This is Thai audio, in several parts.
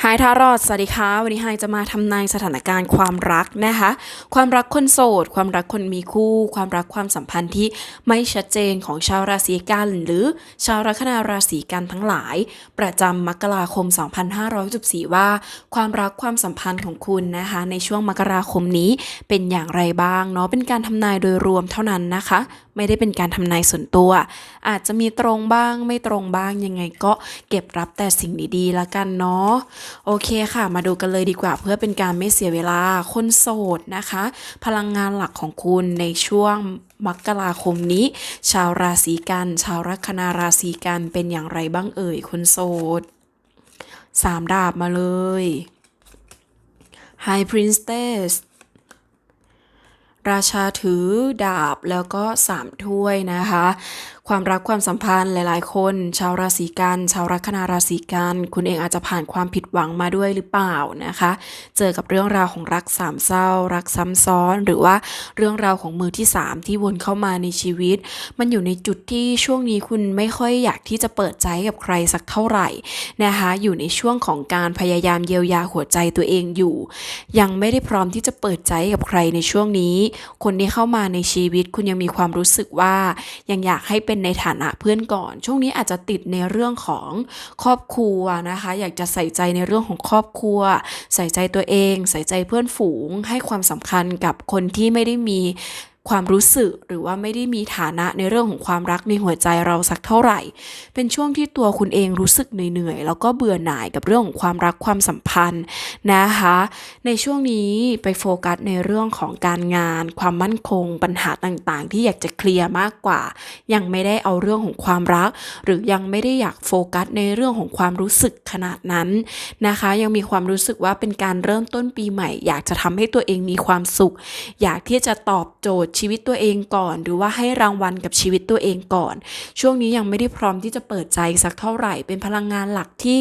ไฮทารอดสวัสดีค่ะ วันนี้ไฮจะมาทำนายสถานการณ์ความรักนะคะ ความรักคนโสด ความรักคนมีคู่ ความรักความสัมพันธ์ที่ไม่ชัดเจนของชาวราศีกันหรือชาวลัคนาราศีกันทั้งหลาย ประจำมกราคม 2564ว่า ความรักความสัมพันธ์ของคุณนะคะ ในช่วงมกราคมนี้เป็นอย่างไรบ้างเนาะเป็นการทำนายโดยรวมเท่านั้นนะคะ ไม่ได้เป็นการทำนายส่วนตัว อาจจะมีตรงบ้างไม่ตรงบ้างยังไงก็เก็บรับแต่สิ่งดีๆละกันเนาะโอเคค่ะ มาดูกันเลยดีกว่า เพื่อเป็นการไม่เสียเวลาคนโสดนะคะ พลังงานหลักของคุณในช่วงมกราคมนี้ ชาวราศีกัน ชาวลัคนาราศีกันเป็นอย่างไรบ้างเอ่ยคนโสดสามดาบมาเลย High Princess ราชาถือดาบแล้วก็สามถ้วยนะคะ ความรักความสัมพันธ์หลาย ๆ คน ชาวราศีกัน ชาวลัคนาราศีกันคุณเองอาจจะผ่านความผิดหวังมาด้วยหรือเปล่านะคะ เจอกับเรื่องราวของรักสามเศร้า รักซ้ำซ้อน หรือว่าเรื่องราวของมือที่สามที่วนเข้ามาในชีวิต มันอยู่ในจุดที่ช่วงนี้คุณไม่ค่อยอยากที่จะเปิดใจกับใครสักเท่าไหร่นะคะอยู่ในช่วงของการพยายามเยียวยาหัวใจตัวเองอยู่ ยังไม่ได้พร้อมที่จะเปิดใจกับใครในช่วงนี้ คนที่เข้ามาในชีวิต คุณยังมีความรู้สึกว่ายังอยากให้เป็นในฐานะเพื่อนก่อน ช่วงนี้อาจจะติดในเรื่องของครอบครัวนะคะ อยากจะใส่ใจในเรื่องของครอบครัว ใส่ใจตัวเอง ใส่ใจเพื่อนฝูง ให้ความสำคัญกับคนที่ไม่ได้มี ความรู้สึกหรือว่าไม่ได้มีฐานะในเรื่องของความรักในหัวใจเราสักเท่าไหร่ เป็นช่วงที่ตัวคุณเองรู้สึกเหนื่อยๆแล้วก็เบื่อหน่ายกับเรื่องของความรักความสัมพันธ์นะคะ ในช่วงนี้ไปโฟกัสในเรื่องของการงาน ความมั่นคง ปัญหาต่างๆ ที่อยากจะเคลียร์มากกว่า ยังไม่ได้เอาเรื่องของความรัก หรือยังไม่ได้อยากโฟกัสในเรื่องของความรู้สึกขนาดนั้นนะคะ ยังมีความรู้สึกว่าเป็นการเริ่มต้นปีใหม่ อยากจะทำให้ตัวเองมีความสุข อยากที่จะตอบโจทย์ชีวิตตัวเองก่อน หรือว่าให้รางวัลกับชีวิตตัวเองก่อน ช่วงนี้ยังไม่ได้พร้อมที่จะเปิดใจสักเท่าไหร่ เป็นพลังงานหลักที่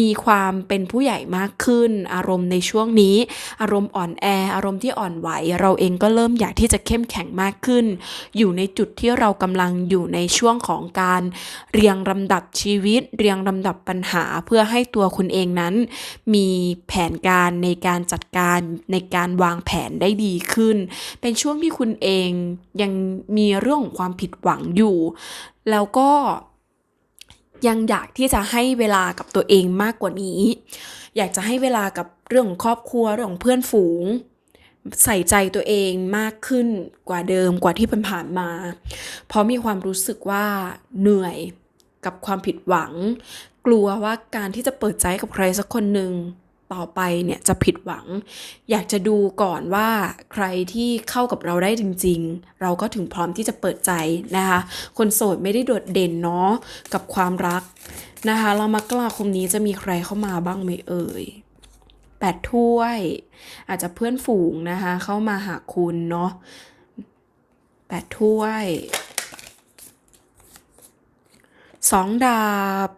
มีความเป็นผู้ใหญ่มากขึ้น อารมณ์ในช่วงนี้ อารมณ์อ่อนแอ อารมณ์ที่อ่อนไหว เราเองก็เริ่มอยากที่จะเข้มแข็งมากขึ้น อยู่ในจุดที่เรากำลังอยู่ในช่วงของการเรียงลำดับชีวิต เรียงลำดับปัญหาเพื่อให้ตัวคุณเองนั้น มีแผนการในการจัดการในการวางแผนได้ดีขึ้น เป็นช่วงที่คุณเองยังมีเรื่องของความผิดหวังอยู่ แล้วก็ยังอยากที่จะให้เวลากับตัวเองมากกว่านี้ อยากจะให้เวลากับเรื่องของครอบครัวเรื่องของเพื่อนฝูง ใส่ใจตัวเองมากขึ้นกว่าเดิมกว่าที่ผ่านมา เพราะมีความรู้สึกว่าเหนื่อยกับความผิดหวัง กลัวว่าการที่จะเปิดใจกับใครสักคนหนึ่ง ต่อไปเนี่ยจะผิดหวัง อยากจะดูก่อนว่าใครที่เข้ากับเราได้จริง ๆ เราก็ถึงพร้อมที่จะเปิดใจนะคะ คนโสดไม่ได้โดดเด่นเนาะกับความรักนะคะเรามกราคมนี้จะมีใครเข้ามาบ้างไหมเอ่ยแปดถ้วย อาจจะเพื่อนฝูงนะคะ เข้ามาหาคุณเนาะแปดถ้วยสองดาบ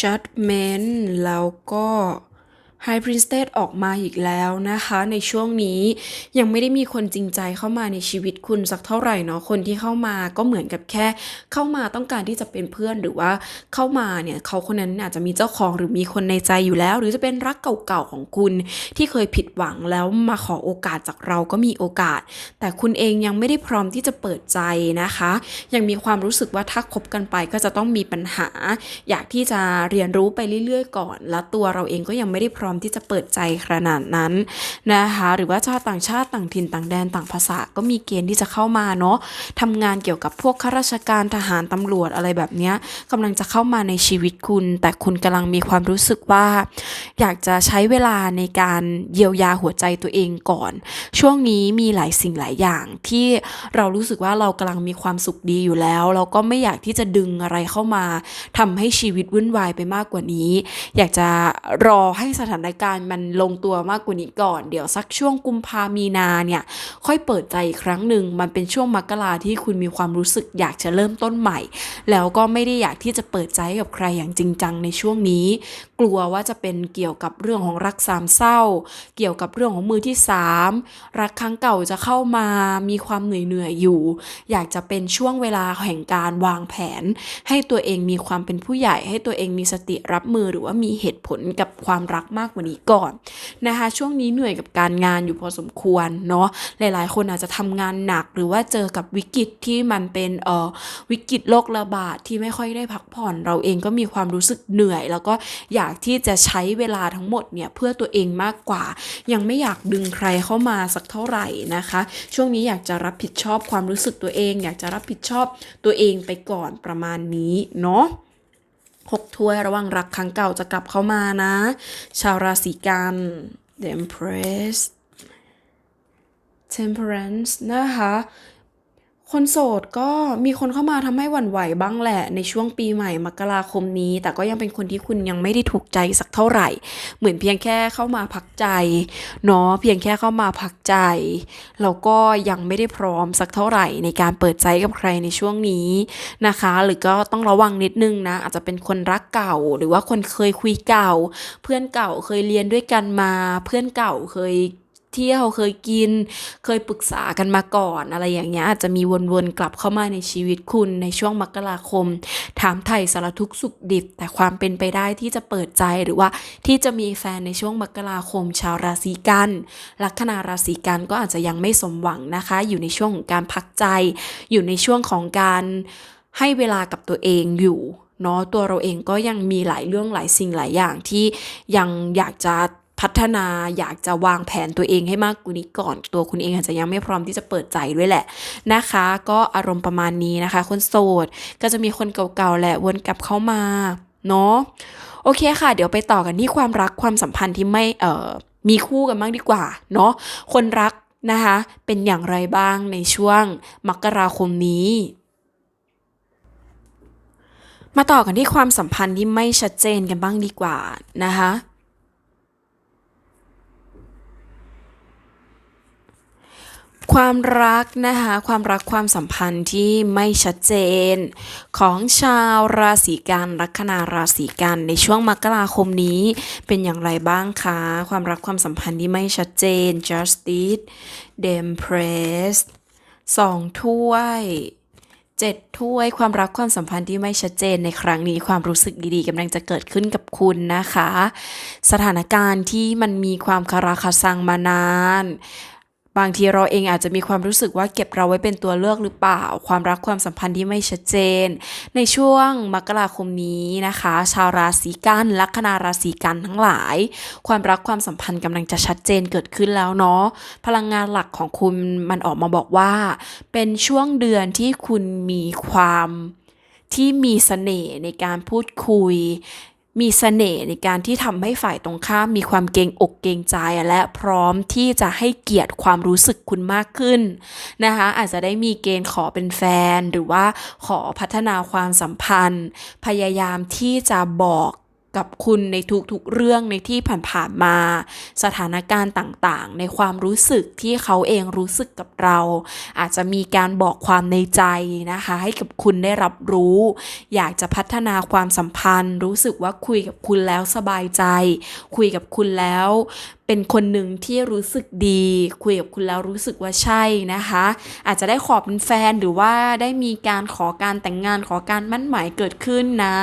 judgment แล้วก็ High Priestess ออกมาอีกแล้วนะคะ ในช่วงนี้ยังไม่ได้มีคนจริงใจเข้ามาในชีวิตคุณสักเท่าไหร่เนาะคนที่เข้ามาก็เหมือนกับแค่ เข้ามาต้องการที่จะเป็นเพื่อนหรือว่าเข้ามาเนี่ยเขาคนนั้นอาจจะมีเจ้าของหรือมีคนในใจอยู่แล้ว หรือจะเป็นรักเก่าๆของคุณที่เคยผิดหวังแล้วมาขอโอกาสจากเราก็มีโอกาส แต่คุณเองยังไม่ได้พร้อมที่จะเปิดใจนะคะ ยังมีความรู้สึกว่าถ้าคบกันไปก็จะต้องมีปัญหา อยากที่จะเรียนรู้ไปเรื่อยๆ ก่อน แล้วตัวเราเองก็ยังไม่ได้พร้อมที่จะเปิดใจขนาดนั้นนะคะหรือว่าชาติต่างชาติต่างถิ่นต่างแดนต่างภาษาก็มีเกณฑ์ที่จะเข้ามาเนาะทำงานเกี่ยวกับพวกข้าราชการทหารตำรวจอะไรแบบนี้กำลังจะเข้ามาในชีวิตคุณ แต่คุณกำลังมีความรู้สึกว่า อยากจะใช้เวลาในการเยียวยาหัวใจตัวเองก่อน ช่วงนี้มีหลายสิ่งหลายอย่างที่เรารู้สึกว่าเรากำลังมีความสุขดีอยู่แล้ว เราก็ไม่อยากที่จะดึงอะไรเข้ามาทำให้ชีวิตวุ่นวายไปมากกว่านี้ อยากจะรอให้สถานการณ์มันลงตัวมากกว่านี้ก่อน เดี๋ยวสักช่วงกุมภามีนาเนี่ยค่อยเปิดใจอีกครั้งหนึ่งมันเป็นช่วงมกราที่คุณมีความรู้สึกอยากจะเริ่มต้นใหม่ แล้วก็ไม่ได้อยากที่จะเปิดใจกับใครอย่างจริงจังในช่วงนี้ กลัวว่าจะเป็นเกี่ยวกี่ยวกับเรื่องของรักสามเศร้า เกี่ยวกับเรื่องของมือที่สามรักครั้งเก่าจะเข้ามามีความเหนื่อยเหนื่อยๆอยู่ อยากจะเป็นช่วงเวลาแห่งการวางแผน ให้ตัวเองมีความเป็นผู้ใหญ่ ให้ตัวเองมีสติรับมือหรือว่ามีเหตุผลกับความรักมากกว่านี้ก่อนนะคะช่วงนี้เหนื่อยกับการงานอยู่พอสมควรเนาะหลาย ๆ คนอาจจะทำงานหนักหรือว่าเจอกับวิกฤตที่มันเป็นเอ่อวิกฤตโรคระบาดที่ไม่ค่อยได้พักผ่อน เราเองก็มีความรู้สึกเหนื่อย แล้วก็อยากที่จะใช้เวลาทั้งหมดเนี่ยเพื่อตัวเองมากกว่า ยังไม่อยากดึงใครเข้ามาสักเท่าไหร่นะคะ ช่วงนี้อยากจะรับผิดชอบความรู้สึกตัวเอง อยากจะรับผิดชอบตัวเองไปก่อนประมาณนี้เนาะหกถ้วยระว่างรักครั้งเก่าจะกลับเข้ามานะ ชาวราศีกัน The Empress Temperance นะคะ คนโสดก็มีคนเข้ามาทำให้หวั่นไหวบ้างแหละ ในช่วงปีใหม่มกราคมนี้ แต่ก็ยังเป็นคนที่คุณยังไม่ได้ถูกใจสักเท่าไหร่ เหมือนเพียงแค่เข้ามาพักใจเนาะเพียงแค่เข้ามาพักใจแล้วก็ยังไม่ได้พร้อมสักเท่าไหร่ ในการเปิดใจกับใครในช่วงนี้นะคะ หรือก็ต้องระวังนิดนึงนะ อาจจะเป็นคนรักเก่า หรือว่าคนเคยคุยเก่า เพื่อนเก่าเคยเรียนด้วยกันมา เพื่อนเก่าเคย เที่ยวเคยกิน เคยปรึกษากันมาก่อน อะไรอย่างเงี้ยอาจจะมีวนๆกลับเข้ามาในชีวิตคุณในช่วงมกราคม ถามไถ่สารทุกสุขดิบ แต่ความเป็นไปได้ที่จะเปิดใจหรือว่าที่จะมีแฟนในช่วงมกราคม ชาวราศีกัน ลัคนาราศีกันก็อาจจะยังไม่สมหวังนะคะ อยู่ในช่วงของการพักใจ อยู่ในช่วงของการให้เวลากับตัวเองอยู่เนาะตัวเราเองก็ยังมีหลายเรื่องหลายสิ่งหลายอย่างที่ยังอยากจะ พัฒนาอยากจะวางแผนตัวเองให้มากกว่านี้ก่อน ตัวคุณเองอาจจะยังไม่พร้อมที่จะเปิดใจด้วยแหละนะคะ ก็อารมณ์ประมาณนี้นะคะ คนโสดก็จะมีคนเก่าๆแหละวนกลับเข้ามาเนาะโอเคค่ะ เดี๋ยวไปต่อกันที่ความรักความสัมพันธ์ที่ไม่เอ่อมีคู่กันบ้างดีกว่าเนาะคนรักนะคะ เป็นอย่างไรบ้างในช่วงมกราคมนี้มาต่อกันที่ความสัมพันธ์ที่ไม่ชัดเจนกันบ้างดีกว่านะคะ ความรักนะคะความรักความสัมพันธ์ที่ไม่ชัดเจน ของชาวราศีกันลัคนาราศีกันในช่วงมกราคมนี้เป็นอย่างไรบ้างคะ ความรักความสัมพันธ์ที่ไม่ชัดเจน justice d e m p r e s s สองถ้วยเจ็ดถ้วยความรักความสัมพันธ์ที่ไม่ชัดเจนในครั้งนี้ความรู้สึกดีๆกำลังจะเกิดขึ้นกับคุณนะคะ สถานการณ์ที่มันมีความคาราคาซังมานาน บางทีเราเองอาจจะมีความรู้สึกว่าเก็บเราไว้เป็นตัวเลือกหรือเปล่า ความรักความสัมพันธ์ที่ไม่ชัดเจน ในช่วงมกราคมนี้นะคะ ชาวราศีกันลัคนาราศีกันทั้งหลาย ความรักความสัมพันธ์กำลังจะชัดเจนเกิดขึ้นแล้วเนาะพลังงานหลักของคุณมันออกมาบอกว่า เป็นช่วงเดือนที่คุณมีความที่มีเสน่ห์ในการพูดคุย มีเสน่ห์ในการที่ทำให้ฝ่ายตรงข้ามมีความเกรงอกเกรงใจและพร้อมที่จะให้เกียรติความรู้สึกคุณมากขึ้นนะคะอาจจะได้มีเกณฑ์ขอเป็นแฟน หรือว่าขอพัฒนาความสัมพันธ์ พยายามที่จะบอก กับคุณในทุกๆเรื่องในที่ผ่านๆมา สถานการณ์ต่างๆ ในความรู้สึกที่เขาเองรู้สึกกับเรา อาจจะมีการบอกความในใจนะคะ ให้กับคุณได้รับรู้ อยากจะพัฒนาความสัมพันธ์ รู้สึกว่าคุยกับคุณแล้วสบายใจ คุยกับคุณแล้ว เป็นคนหนึ่งที่รู้สึกดีคุยกับคุณแล้วรู้สึกว่าใช่นะคะ อาจจะได้ขอเป็นแฟนหรือว่าได้มีการขอการแต่งงานขอการมั่นหมายเกิดขึ้นนะ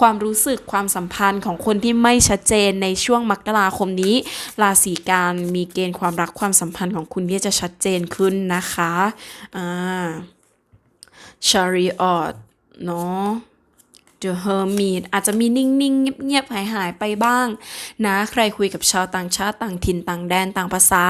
ความรู้สึกความสัมพันธ์ของคนที่ไม่ชัดเจนในช่วงมกราคมนี้ ราศีการมีเกณฑ์ความรักความสัมพันธ์ของคุณที่จะชัดเจนขึ้นนะคะอ่า chariot เนาะ The Hermit อาจจะมีนิ่งๆ เงียบๆหายหายๆ ไปบ้าง นะ ใครคุยกับชาวต่างชาติต่างถิ่นต่างแดนต่างภาษา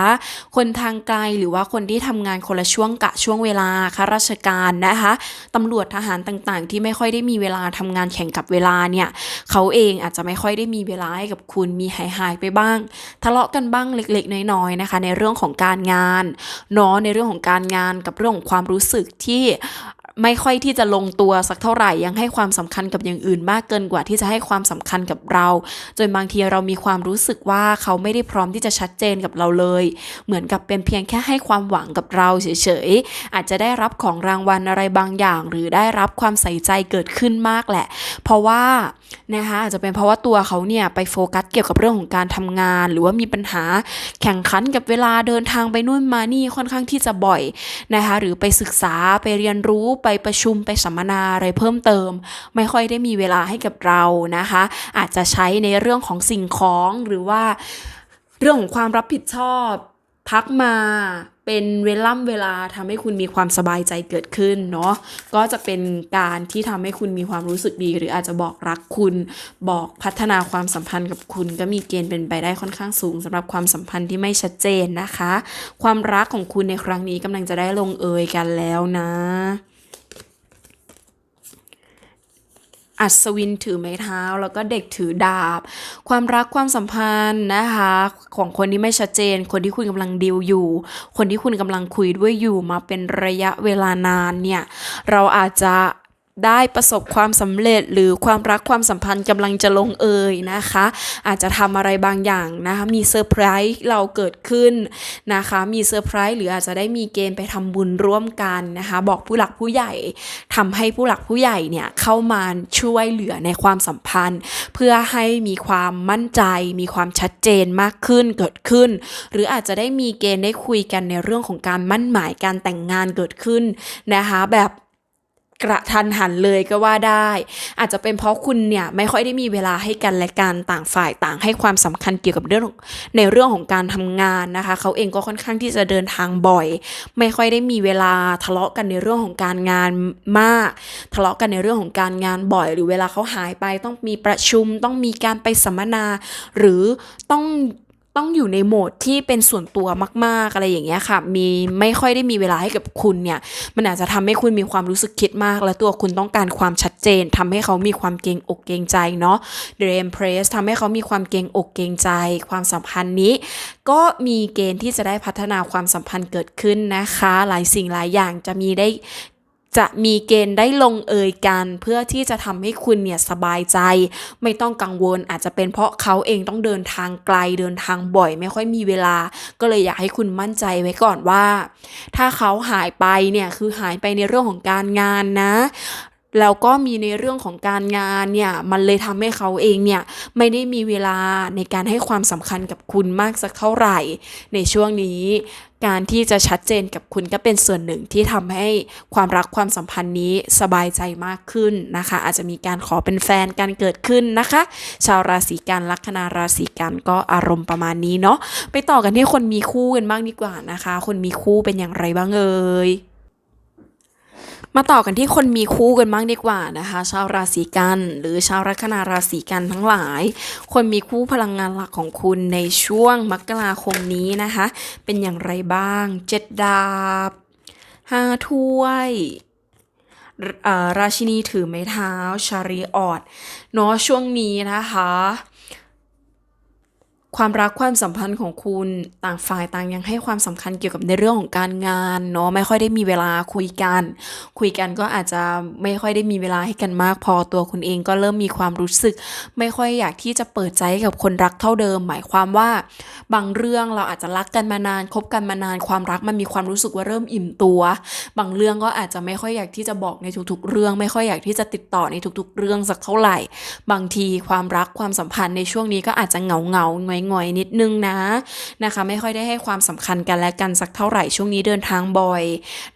คนทางไกลหรือว่าคนที่ทำงานคนละช่วงกะช่วงเวลาข้าราชการนะคะตำรวจทหารต่างๆ ที่ไม่ค่อยได้มีเวลาทำงานแข่งกับเวลาเนี่ยเขาเองอาจจะไม่ค่อยได้มีเวลาให้กับคุณมีหายหายๆไปบ้าง ทะเลาะกันบ้างเล็กๆ น้อยๆ นะคะ ในเรื่องของการงานเนาะในเรื่องของการงานกับเรื่องของความรู้สึกที่ ไม่ค่อยที่จะลงตัวสักเท่าไหร่ยังให้ความสำคัญกับอย่างอื่นมากเกินกว่าที่จะให้ความสำคัญกับเรา จนบางทีเรามีความรู้สึกว่าเขาไม่ได้พร้อมที่จะชัดเจนกับเราเลย เหมือนกับเป็นเพียงแค่ให้ความหวังกับเราเฉยๆอาจจะได้รับของรางวัลอะไรบางอย่าง หรือได้รับความใส่ใจเกิดขึ้นมากแหละ เพราะว่านะคะอาจจะเป็นเพราะว่าตัวเขาเนี่ยไปโฟกัสเกี่ยวกับเรื่องของการทำงาน หรือว่ามีปัญหาแข่งขันกับเวลาเดินทางไปนู่นมานี่ค่อนข้างที่จะบ่อยนะคะหรือไปศึกษาไปเรียนรู้ไปไปประชุมไปสัมมนาอะไรเพิ่มเติม ไม่ค่อยได้มีเวลาให้กับเรานะคะ อาจจะใช้ในเรื่องของสิ่งของหรือว่าเรื่องของความรับผิดชอบพักมาเป็นเวล่ำเวลาทำให้คุณมีความสบายใจเกิดขึ้นเนาะก็จะเป็นการที่ทำให้คุณมีความรู้สึกดี หรืออาจจะบอกรักคุณบอกพัฒนาความสัมพันธ์กับคุณ ก็มีเกณฑ์เป็นไปได้ค่อนข้างสูงสำหรับความสัมพันธ์ที่ไม่ชัดเจนนะคะ ความรักของคุณในครั้งนี้กำลังจะได้ลงเอยกันแล้วนะ อัศวินถือไม้เท้า แล้วก็เด็กถือดาบ ความรักความสัมพันธ์นะคะของคนที่ไม่ชัดเจน คนที่คุณกำลังดีลอยู่ คนที่คุณกำลังคุยด้วยอยู่มาเป็นระยะเวลานานเนี่ยเราอาจจะ ได้ประสบความสำเร็จหรือความรักความสัมพันธ์กำลังจะลงเอยนะคะ อาจจะทำอะไรบางอย่างนะคะมีเซอร์ไพรส์เราเกิดขึ้นนะคะ มีเซอร์ไพรส์หรืออาจจะได้มีเกณฑ์ไปทำบุญร่วมกันนะคะ บอกผู้หลักผู้ใหญ่ทำให้ผู้หลักผู้ใหญ่เนี่ยเข้ามาช่วยเหลือในความสัมพันธ์ เพื่อให้มีความมั่นใจ มีความชัดเจนมากขึ้นเกิดขึ้น หรืออาจจะได้มีเกณฑ์ได้คุยกันในเรื่องของการมั่นหมายการแต่งงานเกิดขึ้นนะคะแบบ กระทันหันเลยก็ว่าได้ อาจจะเป็นเพราะคุณเนี่ยไม่ค่อยได้มีเวลาให้กันและกันต่างฝ่ายต่างให้ความสำคัญเกี่ยวกับเรื่องในเรื่องของการทำงานนะคะ เขาเองก็ค่อนข้างที่จะเดินทางบ่อย ไม่ค่อยได้มีเวลาทะเลาะกันในเรื่องของการงานมาก ทะเลาะกันในเรื่องของการงานบ่อย หรือเวลาเขาหายไปต้องมีประชุม ต้องมีการไปสัมมนา หรือต้อง ต้องอยู่ในโหมดที่เป็นส่วนตัวมากๆอะไรอย่างเงี้ยค่ะ มีไม่ค่อยได้มีเวลาให้กับคุณเนี่ย มันอาจจะทำให้คุณมีความรู้สึกคิดมาก และตัวคุณต้องการความชัดเจนทำให้เขามีความเกรงอกเกรงใจเนาะ The Empress ทำให้เขามีความเกรงอกเกรงใจ ความสัมพันธ์นี้ ก็มีเกณฑ์ที่จะได้พัฒนาความสัมพันธ์เกิดขึ้นนะคะ หลายสิ่งหลายอย่างจะมีได้ จะมีเกณฑ์ได้ลงเอยกัน เพื่อที่จะทำให้คุณเนี่ยสบายใจ ไม่ต้องกังวลอาจจะเป็นเพราะเขาเองต้องเดินทางไกลเดินทางบ่อย ไม่ค่อยมีเวลา ก็เลยอยากให้คุณมั่นใจไว้ก่อนว่า ถ้าเขาหายไปเนี่ยคือหายไปในเรื่องของการงานนะแล้วก็มีในเรื่องของการงานเนี่ยมันเลยทำให้เขาเองเนี่ยไม่ได้มีเวลาในการให้ความสำคัญกับคุณมากสักเท่าไหร่ ในช่วงนี้ การที่จะชัดเจนกับคุณก็เป็นส่วนหนึ่งที่ทำให้ความรักความสัมพันธ์นี้สบายใจมากขึ้นนะคะ อาจจะมีการขอเป็นแฟนกันเกิดขึ้นนะคะ ชาวราศีกันลัคนาราศีกันก็อารมณ์ประมาณนี้เนาะไปต่อกันที่คนมีคู่กันบ้างดีกว่านะคะ คนมีคู่เป็นอย่างไรบ้างเอ่ย มาต่อกันที่คนมีคู่กันบ้างดีกว่านะคะ ชาวราศีกัน หรือชาวลัคนาราศีกันทั้งหลาย คนมีคู่พลังงานหลักของคุณในช่วงมกราคมนี้นะคะ เป็นอย่างไรบ้างเจ็ดดาบห้าถ้วยราชินีถือไม้เท้าชาริออดเนาะช่วงนี้นะคะ ความรักความสัมพันธ์ของคุณต่างฝ่ายต่างยังให้ความสำคัญเกี่ยวกับในเรื่องของการงานเนาะไม่ค่อยได้มีเวลาคุยกัน คุยกันก็อาจจะไม่ค่อยได้มีเวลาให้กันมากพอตัวคุณเองก็เริ่มมีความรู้สึก ไม่ค่อยอยากที่จะเปิดใจใกับคนรักเท่าเดิม หมายความว่า บางเรื่องเราอาจจะรักกันมานานคบกันมานานความรักมันมีความรู้สึกว่าเริ่มอิ่มตัว บางเรื่องก็อาจจะไม่ค่อยอยากที่จะบอกในทุกๆ เรื่อง ไม่ค่อยอยากที่จะติดต่อในทุกๆ เรื่องสักเท่าไหร่ บางทีความรักความสัมพันธ์ในช่วงนี้ก็อาจจะเหงาเงาๆหงอยหงอยนิดนึงนะนะคะ ไม่ค่อยได้ให้ความสำคัญกันและกันสักเท่าไหร่ช่วงนี้เดินทางบ่อย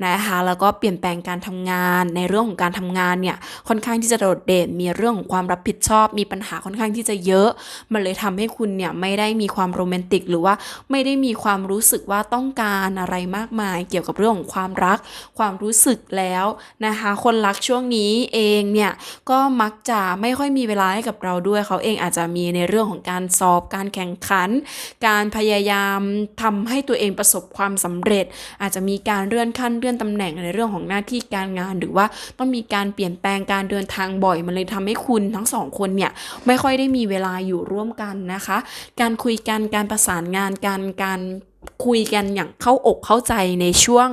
นะคะแล้วก็เปลี่ยนแปลงการทำงานในเรื่องของการทำงานเนี่ยค่อนข้างที่จะโดดเด่นมีเรื่องของความรับผิดชอบ มีปัญหาค่อนข้างที่จะเยอะ มันเลยทำให้คุณเนี่ยไม่ได้มีความโรแมนติก หรือว่าไม่ได้มีความรู้สึกว่าต้องการอะไรมากมาย เกี่ยวกับเรื่องของความรัก ความรู้สึกแล้วนะคะ คนรักช่วงนี้เองเนี่ยก็มักจะไม่ค่อยมีเวลาให้กับเราด้วยเขาเองอาจจะมีในเรื่องของการสอบการแข่งขัน การพยายามทำให้ตัวเองประสบความสำเร็จ อาจจะมีการเลื่อนขั้นเลื่อนตำแหน่งในเรื่องของหน้าที่การงาน หรือว่าต้องมีการเปลี่ยนแปลงการเดินทางบ่อยมันเลยทำให้คุณทั้งสองคนเนี่ยไม่ค่อยได้มีเวลาอยู่ร่วมกันนะคะ การคุยกันการประสานงานกันการ คุยกันอย่างเข้าอกเข้าใจในช่วง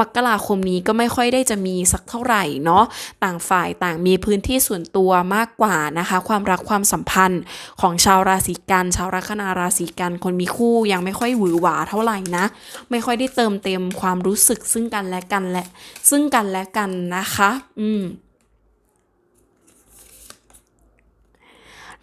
มกราคมนี้ก็ไม่ค่อยได้จะมีสักเท่าไหร่เนาะต่างฝ่ายต่างมีพื้นที่ส่วนตัวมากกว่านะคะ ความรักความสัมพันธ์ของชาวราศีกัน ชาวลัคนาราศีกันคนมีคู่ยังไม่ค่อยหวือหวาเท่าไหร่นะ ไม่ค่อยได้เติมเต็มความรู้สึกซึ่งกันและกันและซึ่งกันและกันนะคะ อืม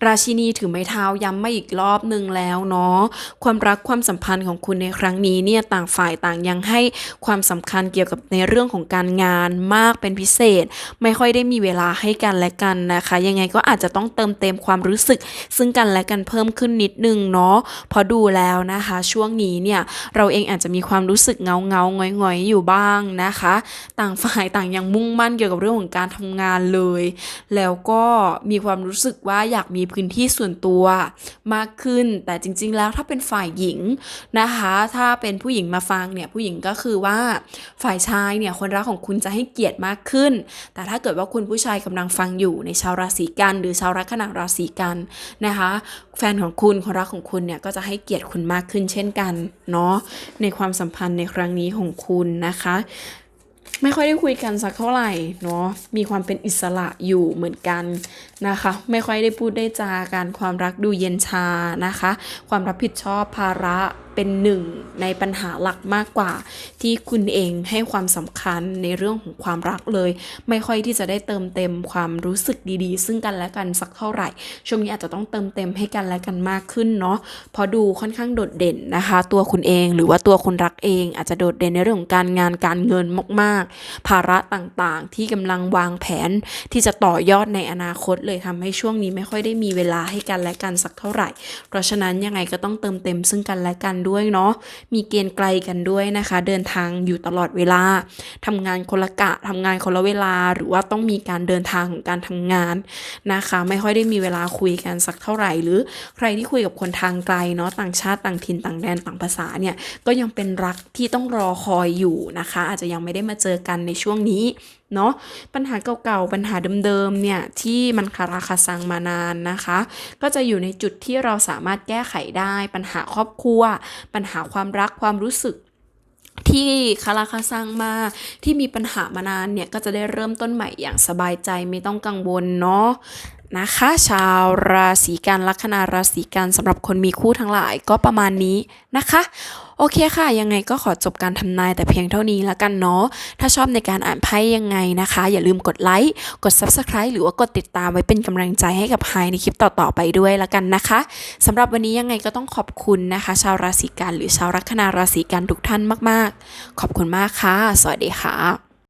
ราชินีถือไม้เท้าย้ำมาอีกรอบหนึ่งแล้วเนาะความรักความสัมพันธ์ของคุณในครั้งนี้เนี่ยต่างฝ่ายต่างยังให้ความสำคัญเกี่ยวกับในเรื่องของการงานมากเป็นพิเศษ ไม่ค่อยได้มีเวลาให้กันและกันนะคะ ยังไงก็อาจจะต้องเติมเต็มความรู้สึก ซึ่งกันและกันเพิ่มขึ้นนิดนึงเนาะพอดูแล้วนะคะ ช่วงนี้เนี่ยเราเองอาจจะมีความรู้สึกเงาเงาหงอยๆอยู่บ้างนะคะ ต่างฝ่ายต่างยังมุ่งมั่นเกี่ยวกับเรื่องของการทำงานเลย แล้วก็มีความรู้สึกว่าอยากมีพื้นที่ส่วนตัวมากขึ้น แต่จริง ๆ แล้วถ้าเป็นฝ่ายหญิงนะคะ ถ้าเป็นผู้หญิงมาฟังเนี่ยผู้หญิงก็คือว่าฝ่ายชายเนี่ยคนรักของคุณจะให้เกียรติมากขึ้น แต่ถ้าเกิดว่าคุณผู้ชายกำลังฟังอยู่ในชาวราศีกัน หรือชาวลัคนาราศีกันนะคะ แฟนของคุณคนรักของคุณเนี่ยก็จะให้เกียรติคุณมากขึ้นเช่นกันเนาะในความสัมพันธ์ในครั้งนี้ของคุณนะคะ ไม่ค่อยได้คุยกันสักเท่าไหร่เนาะมีความเป็นอิสระอยู่เหมือนกันนะคะ ไม่ค่อยได้พูดได้จาการความรักดูเย็นชานะคะ ความรับผิดชอบภาระ เป็นหนึ่งในปัญหาหลักมากกว่า ที่คุณเองให้ความสำคัญในเรื่องของความรักเลย ไม่ค่อยที่จะได้เติมเต็มความรู้สึกดีๆ ซึ่งกันและกันสักเท่าไหร่ ช่วงนี้อาจจะต้องเติมเต็มให้กันและกันมากขึ้นเนาะเพราะดูค่อนข้างโดดเด่นนะคะ ตัวคุณเองหรือว่าตัวคนรักเอง อาจจะโดดเด่นในเรื่องของการงานการเงินมาก ๆ ภาระต่างๆ ที่กำลังวางแผนที่จะต่อยอดในอนาคตเลยทำให้ช่วงนี้ไม่ค่อยได้มีเวลาให้กันและกันสักเท่าไหร่ เพราะฉะนั้นยังไงก็ต้องเติมเต็มซึ่งกันและกันด้วยเนาะมีเกณฑ์ไกลกันด้วยนะคะ เดินทางอยู่ตลอดเวลาทำงานคนละกะทำงานคนละเวลา หรือว่าต้องมีการเดินทางของการทำงานนะคะ ไม่ค่อยได้มีเวลาคุยกันสักเท่าไหร่ หรือใครที่คุยกับคนทางไกลเนาะต่างชาติต่างถิ่นต่างแดนต่างภาษาเนี่ยก็ยังเป็นรักที่ต้องรอคอยอยู่นะคะ อาจจะยังไม่ได้มาเจอกันในช่วงนี้ เนาะปัญหาเก่าๆ ปัญหาเดิมๆ เนี่ยที่มันคาราคาซังมานานนะคะ ก็จะอยู่ในจุดที่เราสามารถแก้ไขได้ ปัญหาครอบครัว ปัญหาความรักความรู้สึกที่คาราคาซังมาที่มีปัญหามานานเนี่ยก็จะได้เริ่มต้นใหม่อย่างสบายใจไม่ต้องกังวลเนาะนะคะ ชาวราศีกันลัคนาราศีกันสำหรับคนมีคู่ทั้งหลายก็ประมาณนี้นะคะ โอเคค่ะ ยังไงก็ขอจบการทำนายแต่เพียงเท่านี้แล้วกันเนาะ ถ้าชอบในการอ่านไพ่ยังไงนะคะ อย่าลืมกดไลค์ กด Subscribe หรือว่ากดติดตามไว้เป็นกำลังใจให้กับไฮในคลิปต่อๆไปด้วยแล้วกันนะคะสำหรับวันนี้ยังไงก็ต้องขอบคุณนะคะ ชาวราศีกันหรือชาวลัคนาราศีกันทุกท่านมากๆ ขอบคุณมากค่ะ สวัสดีค่ะ